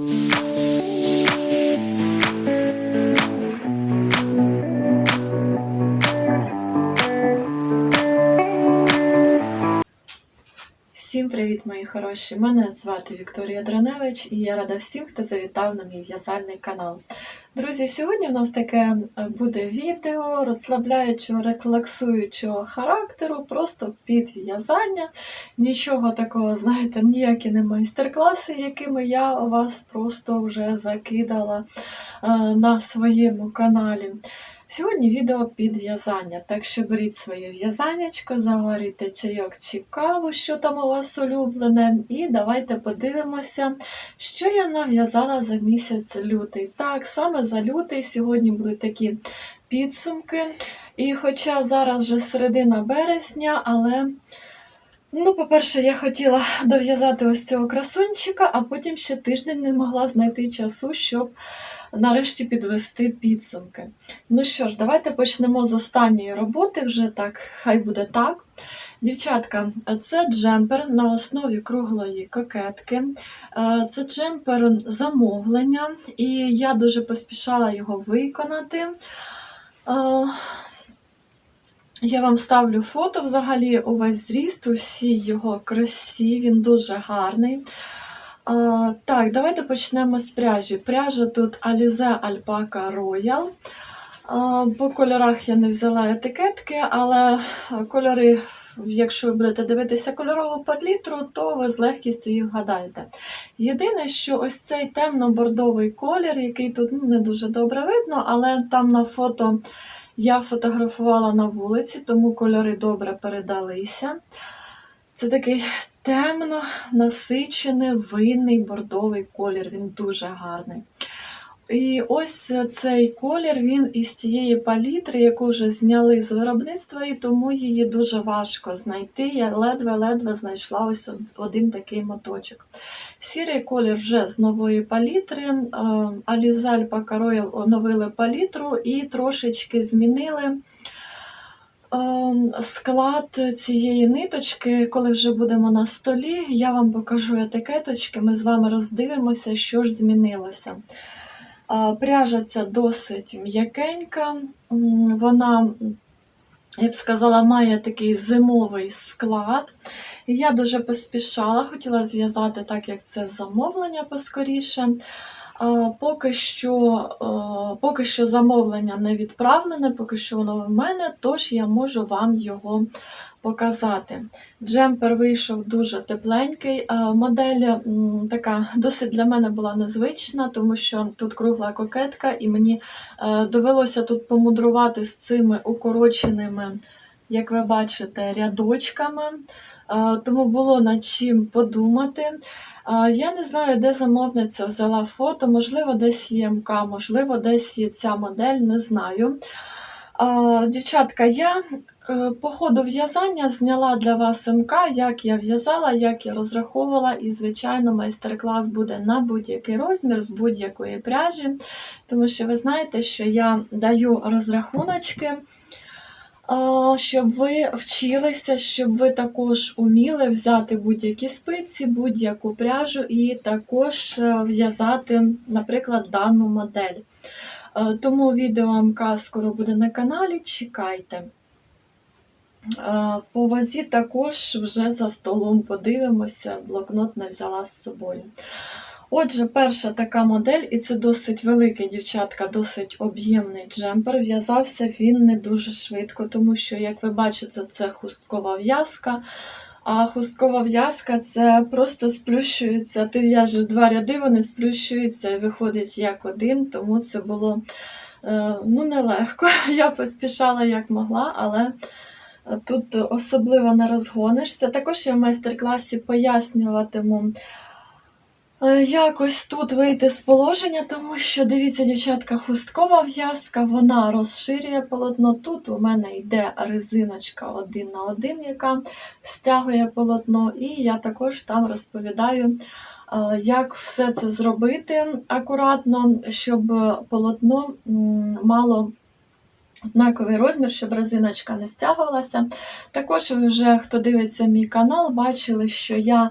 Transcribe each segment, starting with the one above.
Всім привіт, мої хороші! Мене звати Вікторія Драневич і я рада всім, хто завітав на мій в'язальний канал. Друзі, сьогодні в нас таке е, буде відео розслабляючого, релаксуючого характеру, просто підв'язання. Нічого такого, знаєте, ніякі не майстер-класи, якими я вас просто вже закидала е, на своєму каналі. Сьогодні відео під в'язання, так що беріть своє в'язаннячко, заварите чайок чи каву, що там у вас улюблене, і давайте подивимося, що я нав'язала за місяць лютий. Так, саме за лютий сьогодні будуть такі підсумки. І хоча зараз вже середина березня, але. Ну, по-перше, я хотіла дов'язати ось цього красунчика, а потім ще тиждень не могла знайти часу, щоб нарешті підвести підсумки. Ну що ж, давайте почнемо з останньої роботи, вже так, хай буде так. Дівчатка, це джемпер на основі круглої кокетки. Е, Це джемпер замовлення, і я дуже поспішала його виконати. Я вам ставлю фото взагалі увесь зріст, усі його красі, він дуже гарний. А, так, давайте почнемо з пряжі. Пряжа тут Alize Alpaca Royal. А, по кольорах я не взяла етикетки, але кольори, якщо ви будете дивитися кольорову палітру, то ви з легкістю їх вгадаєте. Єдине, що ось цей темно-бордовий колір, який тут ну, не дуже добре видно, але там на фото я фотографувала на вулиці, тому кольори добре передалися. Це такий темно насичений винний бордовий колір, він дуже гарний. І ось цей колір він із тієї палітри, яку вже зняли з виробництва, і тому її дуже важко знайти. Я ледве-ледве знайшла ось один такий моточок. Сірий колір вже з нової палітри. Алізаль Пакаройл оновили палітру і трошечки змінили. Ем, Склад цієї ниточки, коли вже будемо на столі, я вам покажу етикеточки, ми з вами роздивимося, що ж змінилося. Пряжа ця досить м'якенька, вона, я б сказала, має такий зимовий склад. Я дуже поспішала, хотіла зв'язати так, як це замовлення поскоріше. Поки що, поки що замовлення не відправлене, поки що воно в мене, тож я можу вам його показати. Джемпер вийшов дуже тепленький. Е, Модель така досить для мене була незвична, тому що тут кругла кокетка, і мені е, довелося тут помудрувати з цими укороченими, як ви бачите, рядочками. Е, Тому було над чим подумати. Я не знаю, де замовниця взяла фото, можливо, десь є МК, можливо, десь є ця модель, не знаю. Дівчатка, я е, по ходу в'язання зняла для вас МК, як я в'язала, як я розраховувала, і, звичайно, майстер-клас буде на будь-який розмір з будь-якої пряжі, тому що ви знаєте, що я даю розрахуночки. Щоб ви вчилися, щоб ви також уміли взяти будь-які спиці, будь-яку пряжу і також е, в'язати, наприклад, дану модель. Е, Тому відео МК скоро буде на каналі, чекайте. Е, По вазі також вже за столом подивимося, блокнот не взяла з собою. Отже, перша така модель, і це досить великий, дівчатка, досить об'ємний джемпер. В'язався він не дуже швидко, тому що, як ви бачите, це хусткова в'язка. А хусткова в'язка це просто сплющується. Ти в'яжеш два ряди, вони сплющуються і виходять як один, тому це було е, ну, нелегко. Я поспішала як могла, але тут особливо не розгонишся. Також я в майстер-класі пояснюватиму. Е, Якось тут вийти з положення, тому що дивіться, дівчатка, хусткова в'язка, вона розширює полотно. Тут у мене йде резиночка один на один, яка стягує полотно, і я також там розповідаю, е, як все це зробити акуратно, щоб полотно мало. Однаковий розмір, щоб резиночка не стягувалася. Також ви вже, хто дивиться мій канал, бачили, що я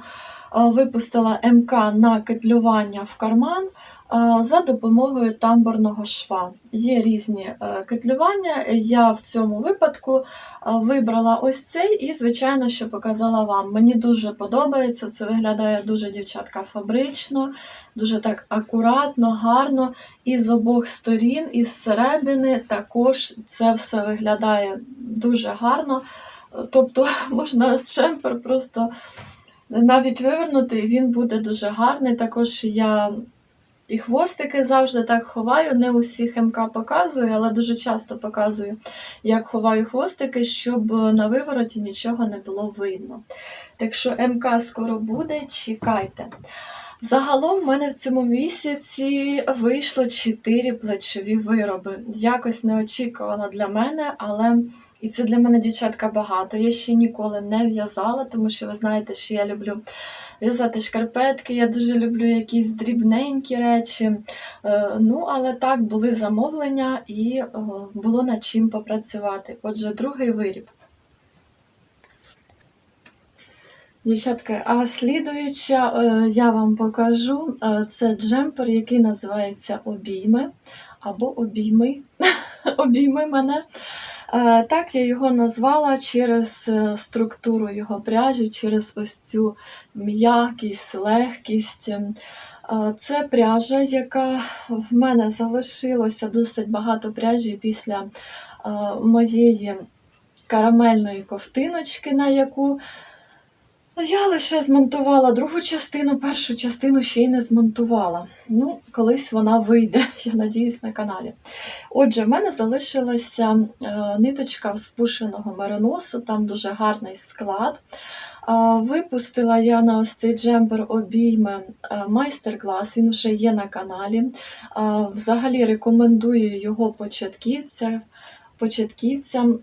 випустила МК на кетлювання в карман за допомогою тамбурного шва. Є різні е, кетлювання. Я в цьому випадку вибрала ось цей і, звичайно, що показала вам. Мені дуже подобається, це виглядає дуже дівчатка фабрично, дуже так акуратно, гарно. І з обох сторін, і зсередини також це все виглядає дуже гарно. Тобто можна джемпер просто навіть вивернути, і він буде дуже гарний. Також я і хвостики завжди так ховаю. Не у всіх МК показую, але дуже часто показую, як ховаю хвостики, щоб на вивороті нічого не було видно. Так що МК скоро буде, чекайте. Загалом в мене в цьому місяці вийшло 4 плечові вироби. Якось неочікувано для мене, але і це для мене дівчатка багато. Я ще ніколи не в'язала, тому що ви знаєте, що я люблю в'язати шкарпетки, я дуже люблю якісь дрібненькі речі. Е, Ну, але так, були замовлення і було над чим попрацювати. Отже, другий виріб. Дівчатки, а слідуюча е, я вам покажу е, це джемпер, який називається обійми або обійми. обійми мене. Е, Так я його назвала через е, структуру його пряжі, через ось цю м'якість, легкість. Е, Це пряжа, яка в мене залишилося досить багато пряжі після моєї карамельної ковтиночки, на яку я лише змонтувала другу частину, першу частину ще й не змонтувала. Ну, колись вона вийде, я надіюсь, на каналі. Отже, в мене залишилася е, ниточка спушеного мериносу, там дуже гарний склад. Випустила я на ось цей джемпер обійми е, майстер-клас, він вже є на каналі. Взагалі рекомендую його початківцям. Початківцям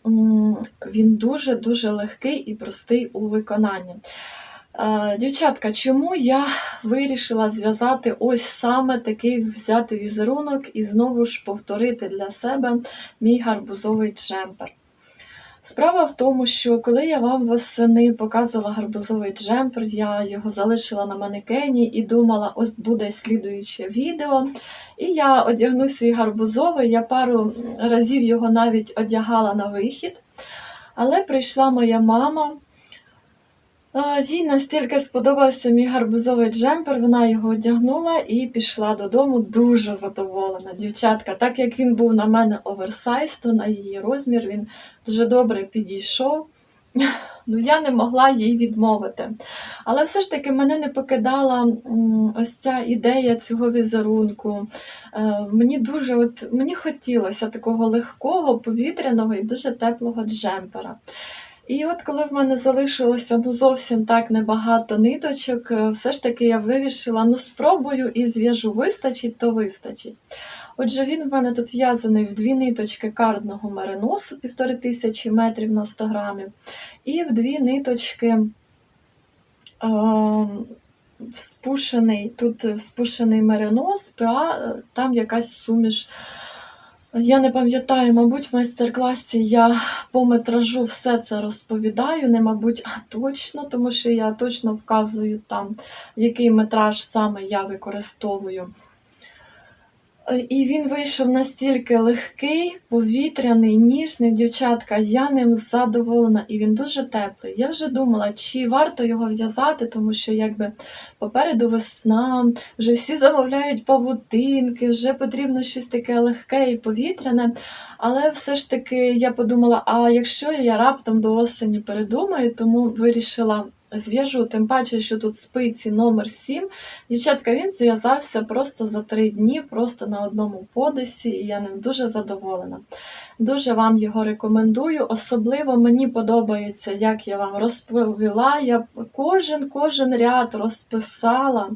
він дуже-дуже легкий і простий у виконанні. Е, Дівчатка, чому я вирішила зв'язати ось саме такий взяти візерунок і знову ж повторити для себе мій гарбузовий джемпер? Справа в тому, що коли я вам восени показувала гарбузовий джемпер, я його залишила на манекені і думала, ось буде слідуюче відео. І я одягну свій гарбузовий, я пару разів його навіть одягала на вихід. Але прийшла моя мама. Їй настільки сподобався мій гарбузовий джемпер, вона його одягнула і пішла додому дуже задоволена. Дівчатка, так як він був на мене оверсайз, то на її розмір він дуже добре підійшов. Ну, я не могла їй відмовити. Але все ж таки мене не покидала ось ця ідея цього візерунку. Е, Мені дуже от, мені хотілося такого легкого, повітряного і дуже теплого джемпера. І от коли в мене залишилося ну, зовсім так небагато ниточок, е, все ж таки я вирішила, ну спробую і зв'яжу, вистачить, то вистачить. Отже, він в мене тут в'язаний в дві ниточки кардного мериносу, півтори тисячі метрів на 100 грамів, і в дві ниточки е, спушений, тут спушений меринос, ПА, там якась суміш. Я не пам'ятаю, мабуть, в майстер-класі я по метражу все це розповідаю, не мабуть, а точно, тому що я точно вказую там, який метраж саме я використовую. Е, І він вийшов настільки легкий, повітряний, ніжний, дівчатка, я ним задоволена, і він дуже теплий. Я вже думала, чи варто його в'язати, тому що якби попереду весна, вже всі замовляють павутинки, вже потрібно щось таке легке і повітряне. Але все ж таки я подумала: а якщо я раптом до осені передумаю, тому вирішила. Зв'яжу, тим паче, що тут спиці номер 7. Дівчатка, він зв'язався просто за три дні, просто на одному подисі, і я ним дуже задоволена. Дуже вам його рекомендую. Особливо мені подобається, як я вам розповіла. Я кожен кожен ряд розписала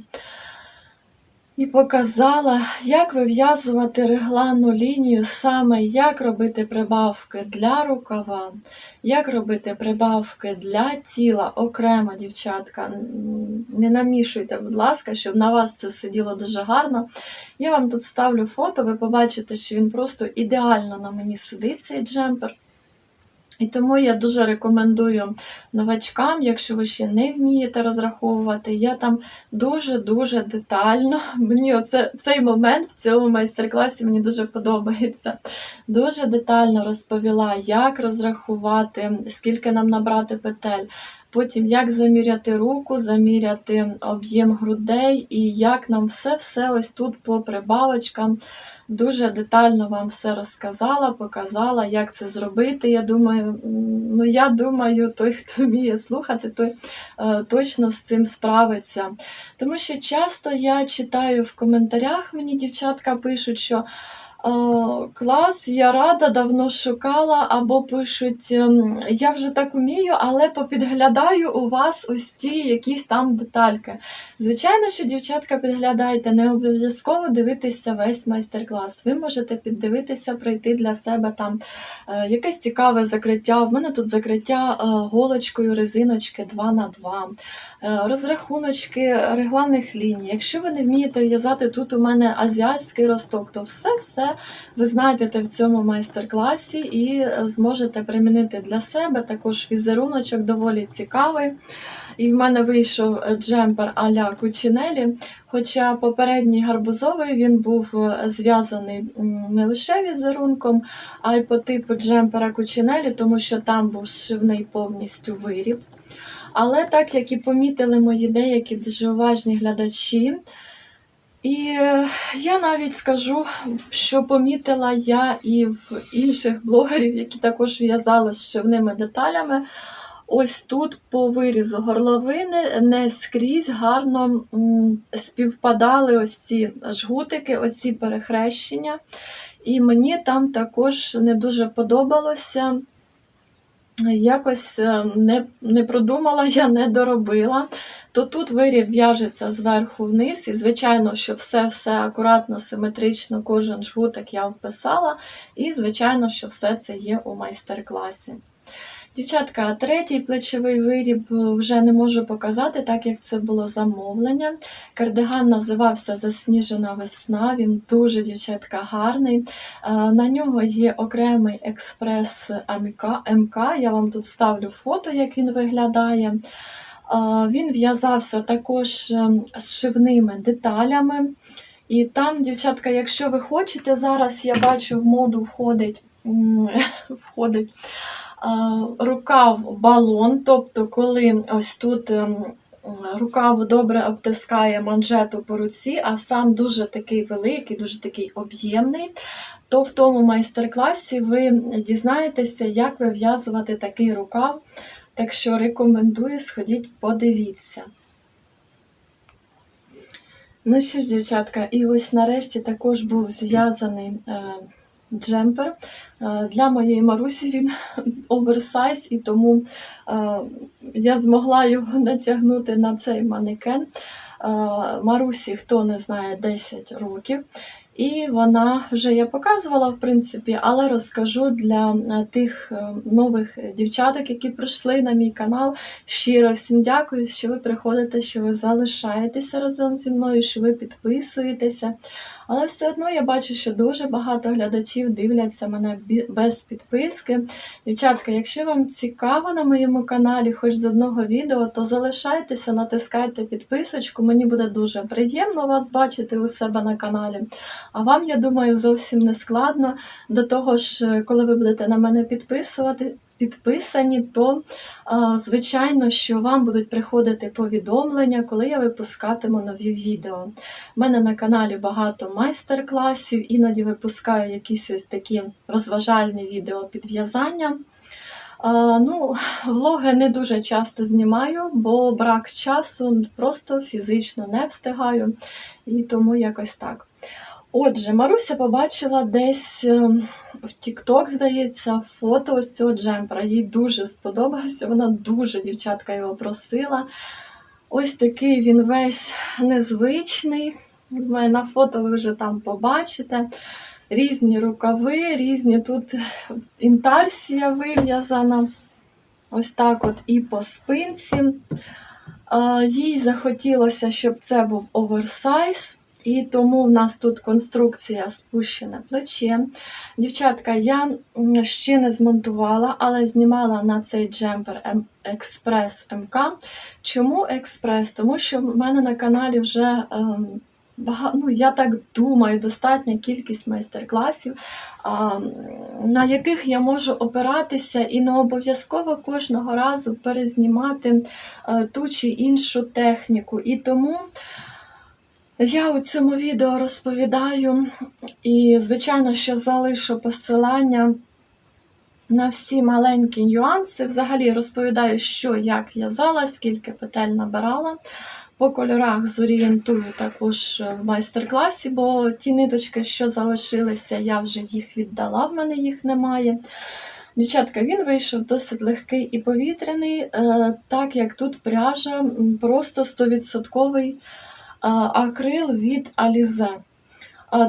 і показала, як вив'язувати регланну лінію, саме як робити прибавки для рукава, як робити прибавки для тіла окремо, дівчатка. Не намішуйте, будь ласка, щоб на вас це сиділо дуже гарно. Я вам тут ставлю фото, ви побачите, що він просто ідеально на мені сидить, цей джемпер. І тому я дуже рекомендую новачкам, якщо ви ще не вмієте розраховувати, я там дуже-дуже детально. Мені оце, цей момент в цьому майстер-класі мені дуже подобається. Дуже детально розповіла, як розрахувати, скільки нам набрати петель. Потім як заміряти руку, заміряти об'єм грудей і як нам все-все ось тут по прибавочкам. Дуже детально вам все розказала, показала, як це зробити. Я думаю, ну я думаю, той, хто вміє слухати, той е, точно з цим справиться. Тому що часто я читаю в коментарях, мені дівчатка пишуть, що клас, я рада, давно шукала, або пишуть, ем, я вже так умію, але попідглядаю у вас ось ті якісь там детальки. Звичайно, що дівчатка підглядайте, не обов'язково дивитися весь майстер-клас. Ви можете піддивитися, пройти для себе там е, якесь цікаве закриття. В мене тут закриття е, голочкою резиночки 2 на 2 е, розрахуночки регланних ліній. Якщо ви не вмієте в'язати тут у мене азіатський росток, то все-все ви знайдете в цьому майстер-класі і е, зможете примінити для себе. Також візеруночок доволі цікавий. І в мене вийшов е, джемпер а-ля Кучинелі. Хоча попередній гарбузовий він був е, зв'язаний не лише візерунком, а й по типу джемпера Кучинелі, тому що там був зшивний повністю виріб. Але так як і помітили мої деякі дуже уважні глядачі, і е, я навіть скажу, що помітила я і в інших блогерів, які також в'язали з шивними деталями. Ось тут по вирізу горловини не скрізь гарно співпадали ось ці жгутики, оці перехрещення. І мені там також не дуже подобалося. Якось е, не, не продумала, я не доробила. То тут виріб в'яжеться зверху вниз, і, звичайно, що все-все акуратно, симетрично, кожен жгутик я вписала. І, звичайно, що все це є у майстер-класі. Дівчатка, третій плечовий виріб е, вже не можу показати, так як це було замовлення. Кардиган називався Засніжена весна. Він дуже, дівчатка, гарний. Е, На нього є окремий експрес МК. Я вам тут ставлю фото, як він виглядає. Е, Він в'язався також з шивними деталями. І там, дівчатка, якщо ви хочете, зараз я бачу в моду входить, входить рукав балон, тобто, коли ось тут ем, рукав добре обтискає манжету по руці, а сам дуже такий великий, дуже такий об'ємний, то в тому майстер-класі ви дізнаєтеся, як вив'язувати такий рукав. Так що рекомендую, сходіть, подивіться. Ну що ж, дівчатка, і ось нарешті також був зв'язаний е, джемпер. Е, Для моєї Марусі він оверсайз, і тому е, я змогла його натягнути на цей манекен. Е, Марусі, хто не знає, 10 років. І вона вже я показувала, в принципі, але розкажу для тих нових дівчаток, які прийшли на мій канал. Щиро всім дякую, що ви приходите, що ви залишаєтеся разом зі мною, що ви підписуєтеся. Але все одно я бачу, що дуже багато глядачів дивляться мене без підписки. Дівчатка, якщо вам цікаво на моєму каналі, хоч з одного відео, то залишайтеся, натискайте підписочку. Мені буде дуже приємно вас бачити у себе на каналі. А вам, я думаю, зовсім не складно. До того ж, коли ви будете на мене підписувати, підписані, то звичайно, що вам будуть приходити повідомлення, коли я випускатиму нові відео. У мене на каналі багато майстер-класів, іноді випускаю якісь ось такі розважальні відео під в'язання. А, ну, влоги не дуже часто знімаю, бо брак часу просто фізично не встигаю, і тому якось так. Отже, Маруся побачила десь е, в TikTok, здається, фото ось цього джемпера. Їй дуже сподобався. Вона дуже, дівчатка, його просила. Ось такий він весь незвичний. На фото ви вже там побачите. Різні рукави, різні тут інтарсія вив'язана. Ось так от і по спинці. Їй захотілося, щоб це був оверсайз. І тому в нас тут конструкція спущене плече. Дівчатка, я ще не змонтувала, але знімала на цей джемпер Експрес МК. Чому експрес? Тому що в мене на каналі вже ем, багато, ну, я так думаю, достатня кількість майстер-класів, на яких я можу опиратися і не обов'язково кожного разу перезнімати е, ту чи іншу техніку. І тому я у цьому відео розповідаю і, звичайно, що залишу посилання на всі маленькі нюанси. Взагалі розповідаю, що як в'язала, скільки петель набирала. По кольорах зорієнтую також в майстер-класі, бо ті ниточки, що залишилися, я вже їх віддала, в мене їх немає. Дівчатка, він вийшов досить легкий і повітряний, е, так як тут пряжа просто 100% акрил від Алізе.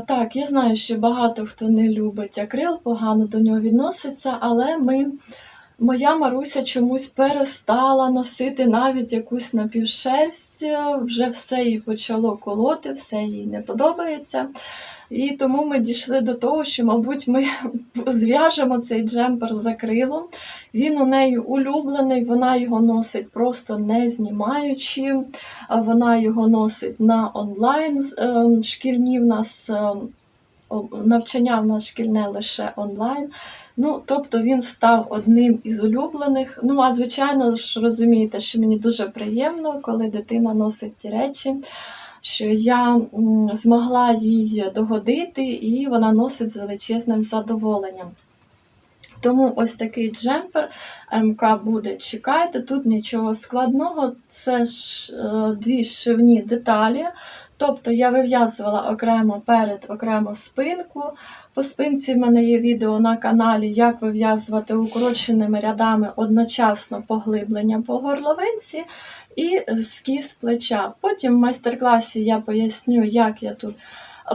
Так, я знаю, що багато хто не любить акрил, погано до нього відноситься, але ми, моя Маруся чомусь перестала носити навіть якусь напівшерсть, вже все їй почало колоти, все їй не подобається. І тому ми дійшли до того, що, мабуть, ми зв'яжемо цей джемпер з акрилом. Він у неї улюблений, вона його носить просто не знімаючи. Вона його носить на онлайн. е, Шкільні в нас е, навчання в нас шкільне лише онлайн. Ну, тобто він став одним із улюблених. Ну, а звичайно ж розумієте, що мені дуже приємно, коли дитина носить ті речі, що я змогла їй догодити, і вона носить з величезним задоволенням. Тому ось такий джемпер МК буде. Чекайте, тут нічого складного, це ж е, дві шивні деталі. Тобто я вив'язувала окремо перед, окремо спинку. По спинці в мене є відео на каналі, як вив'язувати укороченими рядами одночасно поглиблення по горловинці і скіз плеча. Потім в майстер-класі я поясню, як я тут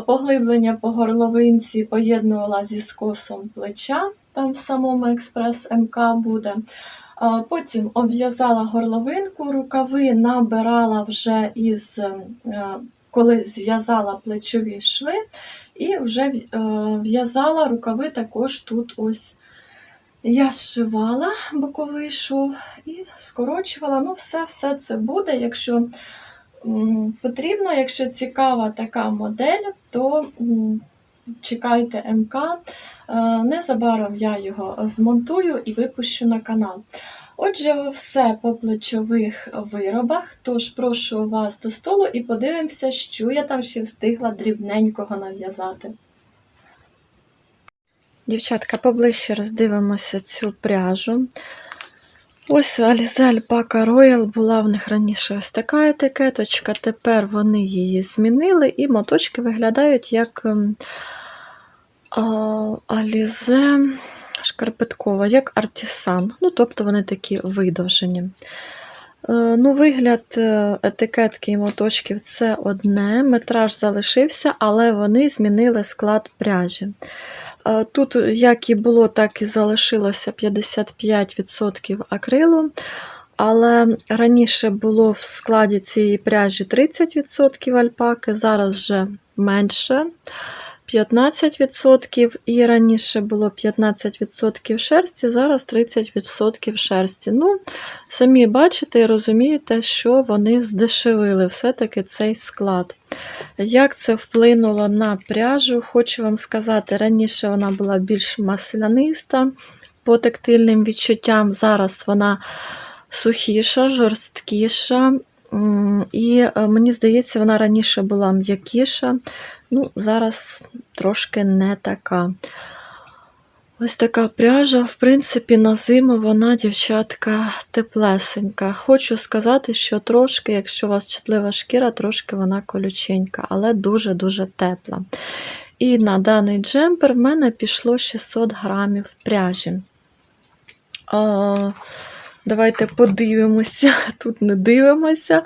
поглиблення по горловинці поєднувала зі скосом плеча, там в самому експрес МК буде. Потім обв'язала горловинку, рукави набирала вже із е, коли зв'язала плечові шви, і вже е, в'язала рукави також тут ось. Я зшивала боковий шов і скорочувала. Ну, все, все це буде. Якщо потрібно, якщо цікава така модель, то чекайте МК. Е, Незабаром я його змонтую і випущу на канал. Отже, все по плечових виробах. Тож прошу вас до столу і подивимося, що я там ще встигла дрібненького нав'язати. Дівчатка, поближче роздивимося цю пряжу. Ось Alize Alpaca Royal була в них раніше ось така етикеточка. Тепер вони її змінили, і моточки виглядають як ем, Alize шкарпеткова, як артісан. Ну, тобто вони такі видовжені. Е, Ну, Вигляд е, етикетки і моточків це одне. Метраж залишився, але вони змінили склад пряжі. Е, Тут, як і було, так і залишилося 55% акрилу. Але раніше було в складі цієї пряжі 30% альпаки, зараз вже менше 15%, і раніше було 15% шерсті, зараз 30% шерсті. Ну, самі бачите і розумієте, що вони здешевили все-таки цей склад. Як це вплинуло на пряжу, хочу вам сказати, раніше вона була більш масляниста по тактильним відчуттям, зараз вона сухіша, жорсткіша. І е, мені здається, вона раніше була м'якіша, ну, зараз трошки не така. Ось така пряжа, в принципі, на зиму вона, дівчатка, теплесенька. Хочу сказати, що трошки, якщо у вас чутлива шкіра, трошки вона колюченька, але дуже-дуже тепла. І на даний джемпер в мене пішло 600 грамів пряжі. Давайте подивимося, тут не дивимося.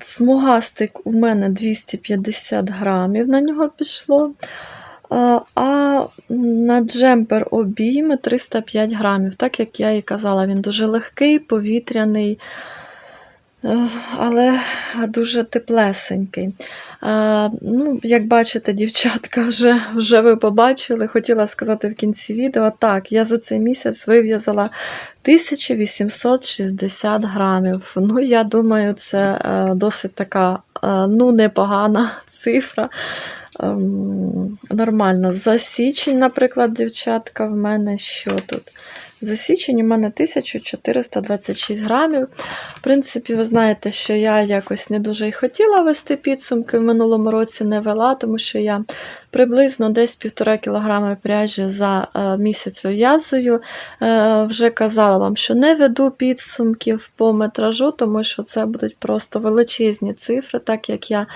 Смугастик у мене 250 грамів на нього пішло. А на джемпер обійми 305 грамів. Так як я і казала, він дуже легкий, повітряний. Е, але дуже теплесенький. Ну, як бачите, дівчатка, вже, вже ви побачили, хотіла сказати в кінці відео. Так, я за цей місяць вив'язала 1860 грамів. Ну, я думаю, це е, досить така е, ну, непогана цифра. Ем, Нормально. За січень, наприклад, дівчатка, в мене що тут? За січень у мене 1426 грамів. В принципі, ви знаєте, що я якось не дуже й хотіла вести підсумки в минулому році не вела, тому що я приблизно десь півтора кілограми пряжі за е, місяць вив'язую. Е, вже казала вам, що не веду підсумків по метражу, тому що це будуть просто величезні цифри, так як я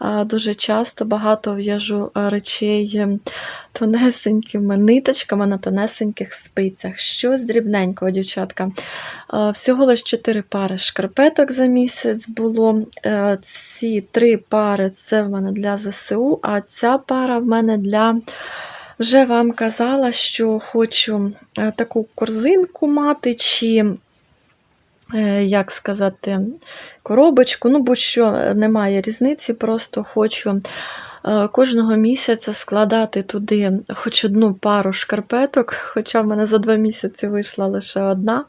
е, дуже часто багато в'яжу речей тонесенькими ниточками на тонесеньких спицях. Щось дрібненького, дівчатка. Е, Всього лише 4 пари шкарпеток за місяць було. Е, Ці три пари це в мене для ЗСУ, а ця пара в мене для. Вже вам казала, що хочу е, таку корзинку мати, чи, як сказати, коробочку. Ну, будь-що немає різниці, просто хочу кожного місяця складати туди хоч одну пару шкарпеток, хоча в мене за два місяці вийшла лише одна,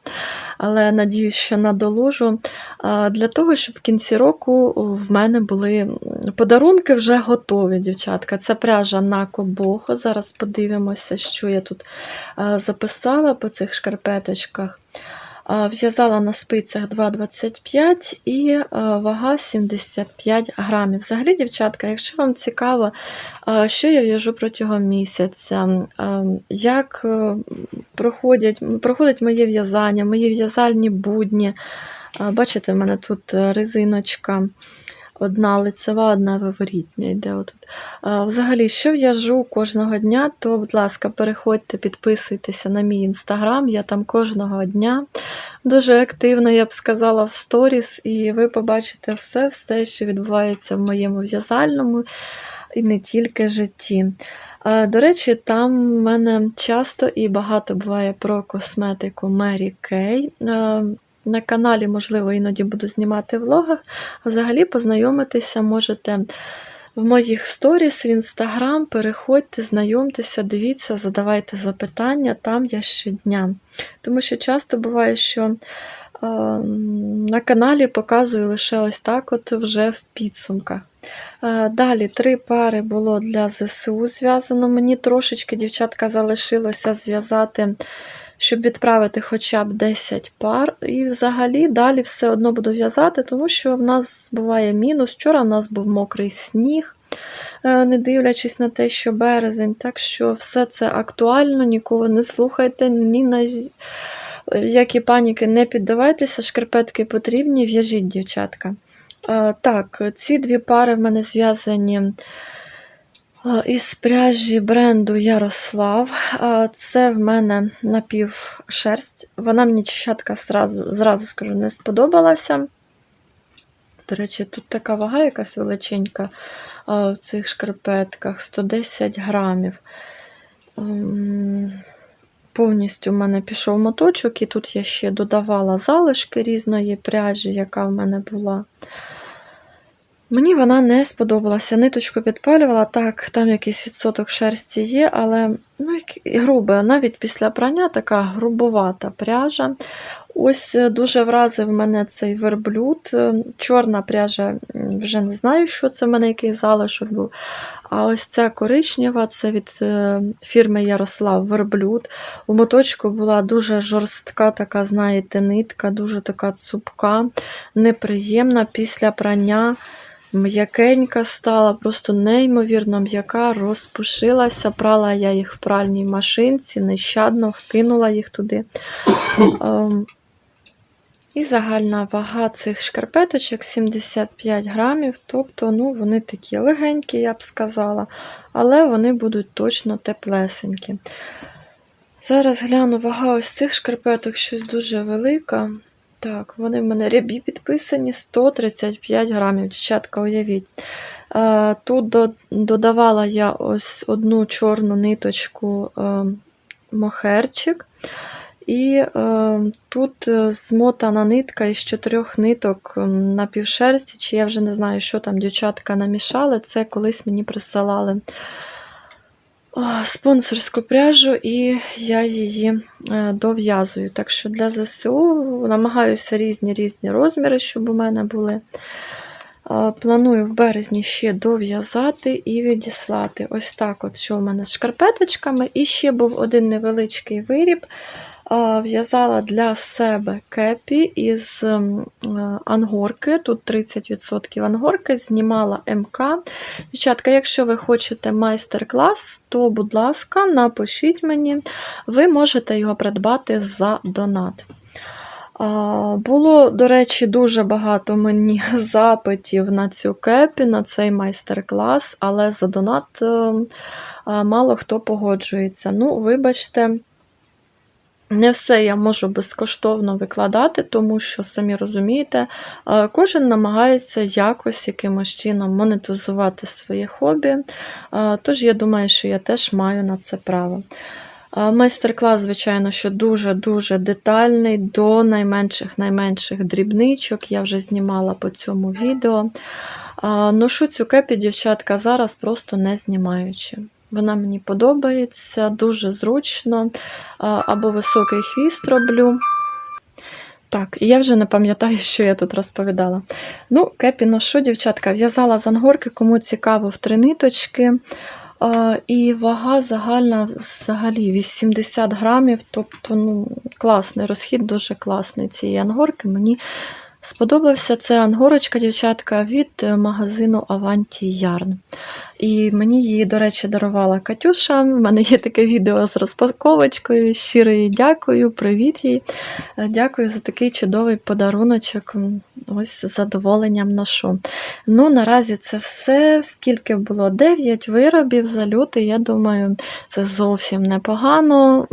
але надіюсь, що надолужу. Е, Для того, щоб в кінці року в мене були подарунки вже готові, дівчатка. Це пряжа на кобохо. Зараз подивимося, що я тут е, записала по цих шкарпеточках. В'язала на спицях 2,25 і вага 75 грамів. Взагалі, дівчатка, якщо вам цікаво, що я в'яжу протягом місяця, як е, проходять, проходить моє в'язання, мої в'язальні будні. Бачите, в мене тут е, резиночка. Одна лицева, одна виворітня йде отут. Взагалі, що в'яжу кожного дня, то, будь ласка, переходьте, підписуйтеся на мій інстаграм. Я там кожного дня дуже активно, я б сказала, в сторіс, і ви побачите все, все, що відбувається в моєму в'язальному і не тільки житті. До речі, там в мене часто і багато буває про косметику Mary Kay. На каналі, можливо, іноді буду знімати влогах. А Взагалі познайомитися можете в моїх сторіс в інстаграм. Переходьте, знайомтеся, дивіться, задавайте запитання, там я щодня. Тому що часто буває, що е, на каналі показую лише ось так, от вже в підсумках. Е, Далі три пари було для ЗСУ зв'язано. Мені трошечки, дівчатка, залишилося зв'язати, щоб відправити хоча б 10 пар. І взагалі далі все одно буду в'язати, тому що в нас буває мінус. Вчора в нас був мокрий сніг, е, не дивлячись на те, що березень. Так що все це актуально, нікого не слухайте, ні на які паніки не піддавайтеся, шкарпетки потрібні, в'яжіть, дівчатка. Е, Так, ці дві пари в мене зв'язані із пряжі бренду Ярослав. Це в мене напівшерсть. Вона мені дівчатка зразу, зразу скажу, не сподобалася. До речі, тут така вага якась величенька в цих шкарпетках 110 грамів. Ем, Повністю в мене пішов моточок, і тут я ще додавала залишки різної пряжі, яка в мене була. Мені вона не сподобалася. Ниточку підпалювала, так, там якийсь відсоток шерсті є, але ну, грубе, навіть після прання така грубовата пряжа. Ось е, дуже вразив мене цей верблюд. Е, Чорна пряжа, вже не знаю, що це в мене який залишок був. А ось ця коричнева, це від е, фірми Ярослав Верблюд. У моточку була дуже жорстка, така, знаєте, нитка, дуже така цупка, неприємна після прання. М'якенька стала, просто неймовірно м'яка, розпушилася. Прала я їх в пральній машинці, нещадно вкинула їх туди. Ем, І загальна вага цих шкарпеточок 75 грамів. Тобто, ну, вони такі легенькі, я б сказала, але вони будуть точно теплесенькі. Зараз гляну вага ось цих шкарпеток щось дуже велика. Так, вони в мене рябі підписані 135 грамів. Дівчатка, уявіть. Е, Тут до- додавала я ось одну чорну ниточку е, мохерчик. І е, тут е, змотана нитка із чотирьох ниток на півшерсті, чи я вже не знаю, що там дівчатка намішали. Це колись мені присилали спонсорську пряжу, і я її е, дов'язую. Так що для ЗСУ намагаюся різні різні розміри, щоб у мене були. Е, Планую в березні ще дов'язати і відіслати. Ось так, от, що у мене з шкарпеточками. І ще був один невеличкий виріб. В'язала для себе кепі із ем, е, ангорки. Тут 30% ангорки, знімала МК. Дівчатка, якщо ви хочете майстер-клас, то, будь ласка, напишіть мені, ви можете його придбати за донат. Було, до речі, дуже багато мені запитів на цю кепі, на цей майстер-клас, але за донат е, мало хто погоджується. Ну, вибачте, не все я можу безкоштовно викладати, тому що, самі розумієте, е, кожен намагається якось якимось чином монетизувати своє хобі. Е, Тож я думаю, що я теж маю на це право. Е, Майстер-клас, звичайно, що дуже-дуже детальний, до найменших найменших дрібничок. Я вже знімала по цьому відео. Ношу цю кепі, дівчатка, зараз просто не знімаючи. Вона мені подобається, дуже зручно. Або високий хвіст роблю. Так, і я вже не пам'ятаю, що я тут розповідала. Ну, кепі ношу, дівчатка, в'язала з ангорки, кому цікаво, в три ниточки. І вага загальна взагалі 80 грамів. Тобто, ну, класний розхід, дуже класний цієї ангорки. Мені сподобався це ангорочка, дівчатка, від е, магазину Avanti Yarn. І мені її, до речі, дарувала Катюша. У мене є таке відео з розпаковочкою. Щиро їй дякую, привіт їй. Е, Дякую за такий чудовий подаруночок. Ось з задоволенням ношу. Ну, наразі це все. Скільки було? 9 виробів за лютий. Я думаю, це зовсім непогано.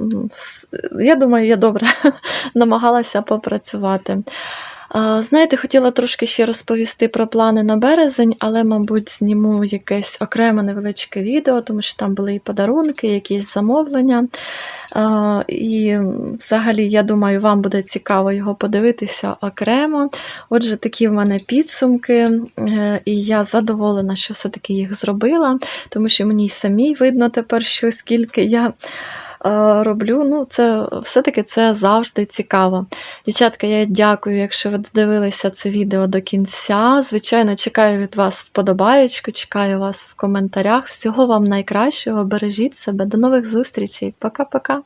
Я думаю, я добре намагалася попрацювати. Знаєте, хотіла трошки ще розповісти про плани на березень, але, мабуть, зніму якесь окреме невеличке відео, тому що там були і подарунки, і якісь замовлення. І взагалі, я думаю, вам буде цікаво його подивитися окремо. Отже, такі в мене підсумки, е, і я задоволена, що все-таки їх зробила, тому що мені самій видно тепер, що скільки я. Е, Роблю, ну це все-таки це завжди цікаво. Дівчатка, я дякую, якщо ви додивилися це відео до кінця. Звичайно, чекаю від вас вподобаєчку, чекаю вас в коментарях. Всього вам найкращого, бережіть себе, до нових зустрічей. Пока-пока.